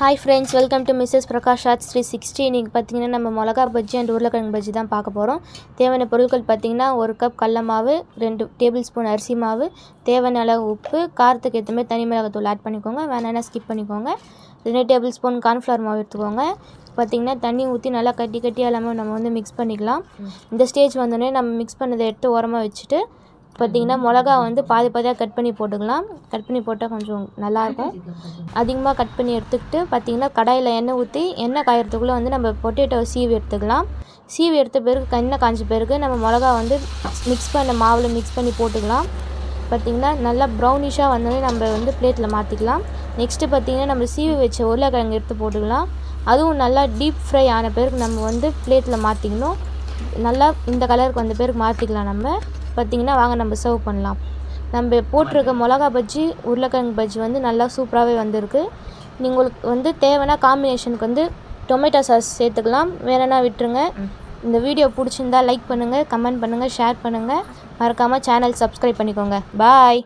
Hi friends welcome to Mrs Prakash arts three sixty இன்றைக்கி பார்த்தீங்கன்னா நம்ம மிளகா பஜ்ஜி அண்ட் உருளைக்கிழங்கு பஜ்ஜி தான் பார்க்க போகிறோம் தேவையான பொருட்கள் பார்த்தீங்கன்னா ஒரு கப் கடல மாவு ரெண்டு டேபிள் ஸ்பூன் அரிசி மாவு தேவையான அளவு உப்பு காரத்துக்கு ஏற்ற மாதிரி தனி மிளகாத்தூள் ஆட் பண்ணிக்கோங்க. வேணான்னா ஸ்கிப் பண்ணிக்கோங்க. ரெண்டு டேபிள் ஸ்பூன் கார்ன்ஃப்ளவர் மாவு எடுத்துக்கோங்க. பார்த்திங்கன்னா தண்ணி ஊற்றி நல்லா கட்டி கட்டி எல்லாமே நம்ம வந்து மிக்ஸ் பண்ணிக்கலாம். இந்த ஸ்டேஜ் வந்தோடனே நம்ம மிக்ஸ் பண்ணதை எடுத்து உரமாக வச்சுட்டு பார்த்திங்கன்னா மிளகா வந்து பாதி பாதியாக கட் பண்ணி போட்டுக்கலாம். கட் பண்ணி போட்டால் கொஞ்சம் நல்லாயிருக்கும். அதிகமாக கட் பண்ணி எடுத்துக்கிட்டு பார்த்திங்கன்னா கடாயில் எண்ணெய் ஊற்றி எண்ணெய் காயறதுக்குள்ளே வந்து நம்ம பொட்டேட்டோ சீவி எடுத்துக்கலாம். சீவி எடுத்த பிறகு எண்ணெய் காஞ்ச பிறகு நம்ம மிளகா வந்து மிக்ஸ் பண்ண மாவில் மிக்ஸ் பண்ணி போட்டுக்கலாம். பார்த்திங்கன்னா நல்லா ப்ரௌனிஷாக வந்தோடனே நம்ம வந்து பிளேட்டில் மாற்றிக்கலாம் நெக்ஸ்ட்டு பார்த்திங்கன்னா நம்ம சீவி வச்ச உருளைக்கிழங்கு எடுத்து போட்டுக்கலாம். அதுவும் நல்லா டீப் ஃப்ரை ஆன பிறகு நம்ம வந்து பிளேட்டில் மாற்றிக்கணும் நல்லா இந்த கலருக்கு வந்த பிறகு மாற்றிக்கலாம் நம்ம. பார்த்திங்கன்னா வாங்க நம்ம சர்வ் பண்ணலாம். நம்ம போட்டிருக்க மிளகா பஜ்ஜி உருளைக்கிழங்கு பஜ்ஜி வந்து நல்லா சூப்பராகவே வந்திருக்கு. உங்களுக்கு வந்து தேவைன்னா காம்பினேஷனுக்கு வந்து டொமேட்டோ சாஸ் சேர்த்துக்கலாம். வேணும்னா விட்டுருங்க. இந்த வீடியோ பிடிச்சிருந்தா லைக் பண்ணுங்கள் கமெண்ட் பண்ணுங்கள் ஷேர் பண்ணுங்கள் மறக்காமல் சேனல் சப்ஸ்கிரைப் பண்ணிக்கோங்க. பாய்